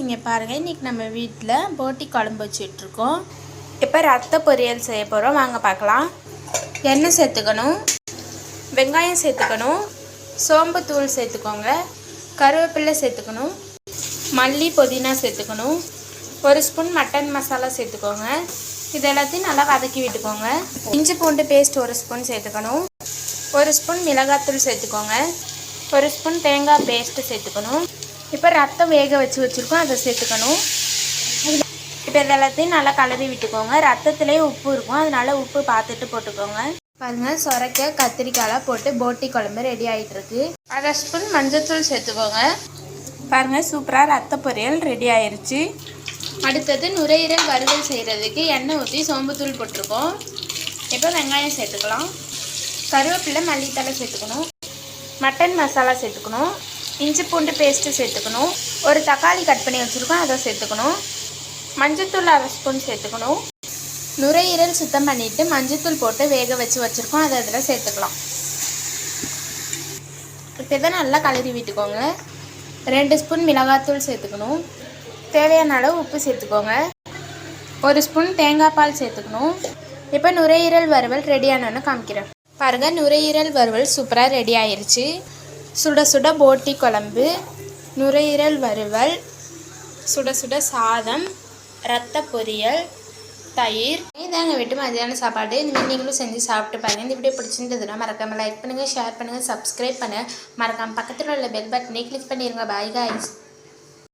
இங்கே பாருங்கள் இன்றைக்கி நம்ம வீட்டில் போட்டி குழம்பு வச்சிட்ருக்கோம். இப்போ ரத்த பொரியல் செய்ய போகிறோம் வாங்க பார்க்கலாம் எண்ணெய் சேர்த்துக்கணும். வெங்காயம் சேர்த்துக்கணும். சோம்பு தூள் சேர்த்துக்கோங்க. கருவேப்பிலை சேர்த்துக்கணும். மல்லி புதினா சேர்த்துக்கணும். ஒரு ஸ்பூன் மட்டன் மசாலா சேர்த்துக்கோங்க. இது எல்லாத்தையும் நல்லா வதக்கி விட்டுக்கோங்க. இஞ்சி பூண்டு பேஸ்ட் ஒரு ஸ்பூன் சேர்த்துக்கணும். ஒரு ஸ்பூன் மிளகாத்தூள் சேர்த்துக்கோங்க. ஒரு ஸ்பூன் தேங்காய் பேஸ்ட்டு சேர்த்துக்கணும். இப்போ ரத்தம் வேக வச்சு வச்சுருக்கோம் அதை சேர்த்துக்கணும். இப்போ இது எல்லாத்தையும் நல்லா கலரி விட்டுக்கோங்க. ரத்தத்துலேயே உப்பு இருக்கும். அதனால உப்பு பார்த்துட்டு போட்டுக்கோங்க. பாருங்கள் சொரக்க கத்திரிக்காயெலாம் போட்டு போட்டி குழம்பு ரெடி ஆகிட்டுருக்கு அரை ஸ்பூன் மஞ்சத்தூள் சேர்த்துக்கோங்க. பாருங்கள் சூப்பராக ரத்த பொரியல் ரெடி ஆயிடுச்சு அடுத்தது நுரையீரல் வறுவல் செய்கிறதுக்கு எண்ணெய் ஊற்றி சோம்புத்தூள் போட்டிருக்கோம். இப்போ வெங்காயம் சேர்த்துக்கலாம். கருவேப்பிலை மல்லித்தலை சேர்த்துக்கணும். மட்டன் மசாலா சேர்த்துக்கணும். இஞ்சி பூண்டு பேஸ்ட்டு சேர்த்துக்கணும். ஒரு தக்காளி கட் பண்ணி வச்சுருக்கோம் அதை சேர்த்துக்கணும். மஞ்சத்தூள் அரை ஸ்பூன் சேர்த்துக்கணும். நுரையீரல் சுத்தம் பண்ணிவிட்டு மஞ்சத்தூள் போட்டு வேக வச்சு வச்சுருக்கோம் அதை அதில் சேர்த்துக்கலாம். இப்போ இதை நல்லா கலரி விட்டுக்கோங்க. ரெண்டு ஸ்பூன் மிளகாத்தூள் சேர்த்துக்கணும். தேவையான அளவு உப்பு சேர்த்துக்கோங்க. ஒரு ஸ்பூன் தேங்காய் பால் சேர்த்துக்கணும். இப்போ நுரையீரல் வறுவல் ரெடியானோன்னு காமிக்கிறேன். பாருங்கள் நுரையீரல் வறுவல் சூப்பராக ரெடி ஆயிடுச்சு சுட சுட போட்டி குழம்பு நுரையீரல் வறுவல் சுட சுட சாதம் ரத்த பொரியல் தயிர். இதாங்க விட்டு மதியான சாப்பாடு. இந்த மாதிரி நீங்களும் செஞ்சு சாப்பிட்டு பாருங்கள் இந்த வீடியோ பிடிச்சிருந்ததுன்னா மறக்காமல் லைக் பண்ணுங்கள் ஷேர் பண்ணுங்கள் சப்ஸ்கிரைப் பண்ணுங்கள் மறக்காமல் பக்கத்தில் உள்ள பெல் பட்டனை கிளிக் பண்ணிடுங்க பாய் காய்ஸ்